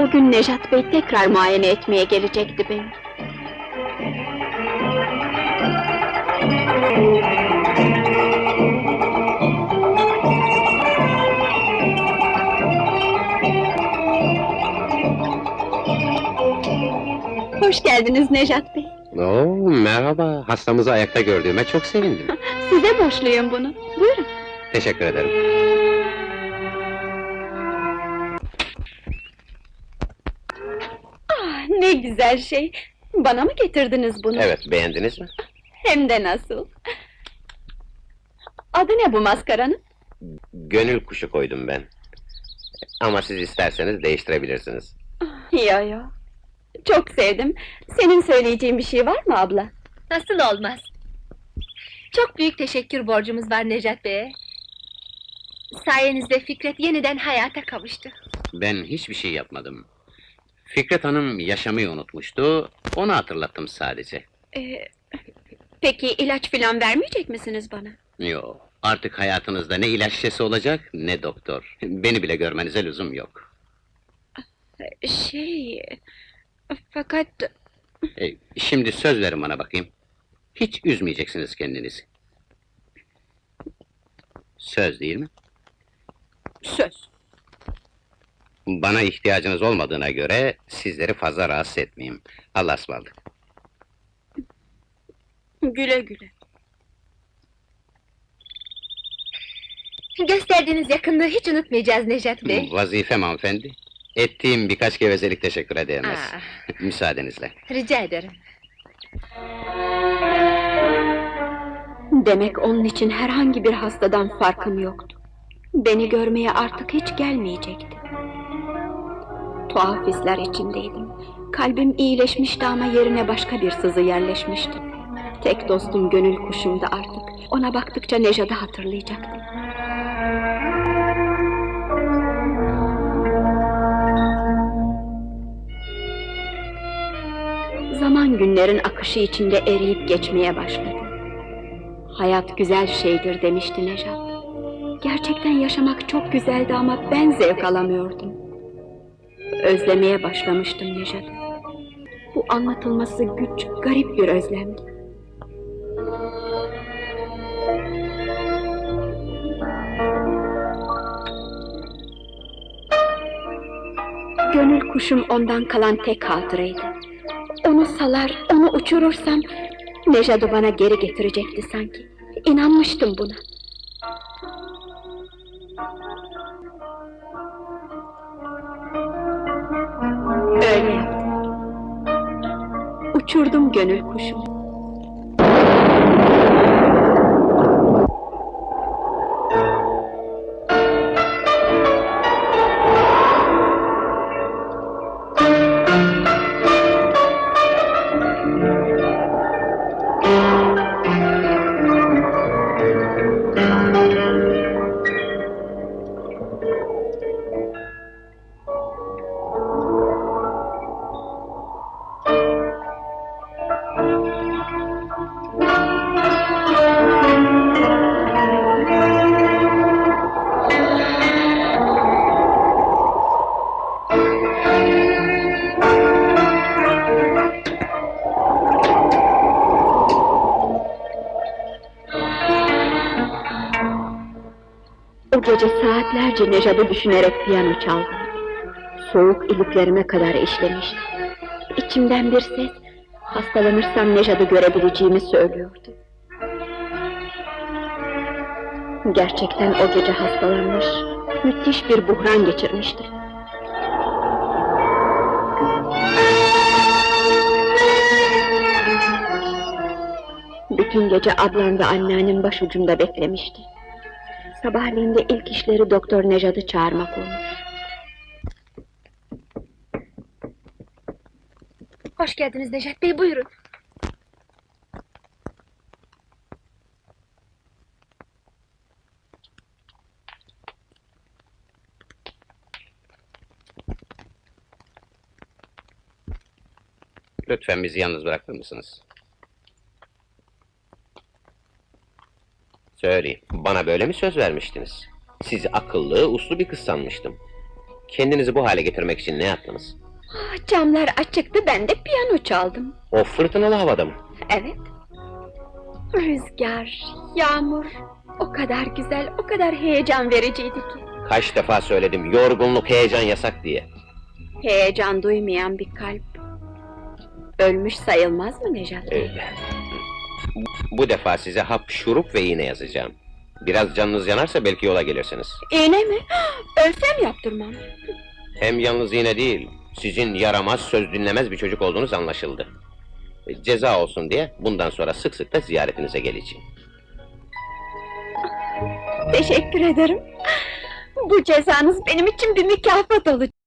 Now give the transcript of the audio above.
O gün Nejat Bey tekrar muayene etmeye gelecekti beni. Hoş geldiniz Nejat Bey. Oo, merhaba. Hastamızı ayakta gördüğüme çok sevindim. Size borçluyum bunu. Buyurun. Teşekkür ederim. Ne güzel şey. Bana mı getirdiniz bunu? Evet, beğendiniz mi? Hem de nasıl? Adı ne bu maskaranın? Gönül kuşu koydum ben. Ama siz isterseniz değiştirebilirsiniz. Yo yo. Çok sevdim. Senin söyleyeceğin bir şey var mı abla? Nasıl olmaz? Çok büyük teşekkür borcumuz var Necat Bey'e. Sayenizde Fikret yeniden hayata kavuştu. Ben hiçbir şey yapmadım. Fikret Hanım yaşamayı unutmuştu. Onu hatırlattım sadece. Ee, peki ilaç filan vermeyecek misiniz bana? Yo, artık hayatınızda ne ilaç şişesi olacak ne doktor. Beni bile görmenize lüzum yok. Şey... Fakat... E, şimdi söz verin bana bakayım. Hiç üzmeyeceksiniz kendinizi. Söz değil mi? Söz. Bana ihtiyacınız olmadığına göre sizleri fazla rahatsız etmeyeyim. Allah'a ısmarladık. Güle güle. Gösterdiğiniz yakınlığı hiç unutmayacağız Necat Bey. Vazifem hanımefendi. Ettiğim birkaç gevezelik teşekkür edemez. Aa, Müsaadenizle. rica ederim. Demek onun için herhangi bir hastadan farkım yoktu. Beni görmeye artık hiç gelmeyecekti. Tuhaf hisler içindeydim. Kalbim iyileşmişti ama yerine başka bir sızı yerleşmişti. Tek dostum gönül kuşumdu artık. Ona baktıkça Nejat'ı hatırlayacaktım. Zaman günlerin akışı içinde eriyip geçmeye başladı. Hayat güzel şeydir demişti Nejat. Gerçekten yaşamak çok güzeldi ama ben zevk alamıyordum. Özlemeye başlamıştım Nejat'ı. Bu anlatılması güç, garip bir özlemdi. Gönül kuşum ondan kalan tek hatıraydı. Onu salar, onu uçurursam Nejat'ı bana geri getirecekti sanki. İnanmıştım buna. Uçurdum gönül kuşumu. O gece saatlerce Nejat'ı düşünerek piyano çaldım. Soğuk iliklerime kadar işlemişti. İçimden bir ses, hastalanırsam Nejat'ı görebileceğimi söylüyordu. Gerçekten o gece hastalanmış, müthiş bir buhran geçirmişti. Bütün gece ablam ve anneannem başucumda beklemişti. Sabahleyin de ilk işleri Doktor Nejat'ı çağırmak olmuş. Hoş geldiniz Necat Bey, buyurun. Lütfen bizi yalnız bırakır mısınız? Söyleyin, bana böyle mi söz vermiştiniz? Sizi akıllı, uslu bir kız sanmıştım. Kendinizi bu hale getirmek için ne yaptınız? Ah, Camlar açıktı ben de piyano çaldım. O fırtınalı havada mı? Evet. Rüzgar, yağmur o kadar güzel, o kadar heyecan vericiydi ki. Kaç defa söyledim, yorgunluk, heyecan yasak diye. Heyecan duymayan bir kalp. Ölmüş sayılmaz mı Nejat? Ee, bu defa size hap, şurup ve iğne yazacağım. Biraz canınız yanarsa belki yola gelirsiniz. İğne mi? Ölsem yaptırmam. Hem yalnız iğne değil, sizin yaramaz, söz dinlemez bir çocuk olduğunuz anlaşıldı. E, Ceza olsun diye bundan sonra sık sık da ziyaretinize geleceğim. Teşekkür ederim. Bu cezanız benim için bir mükafat olacak.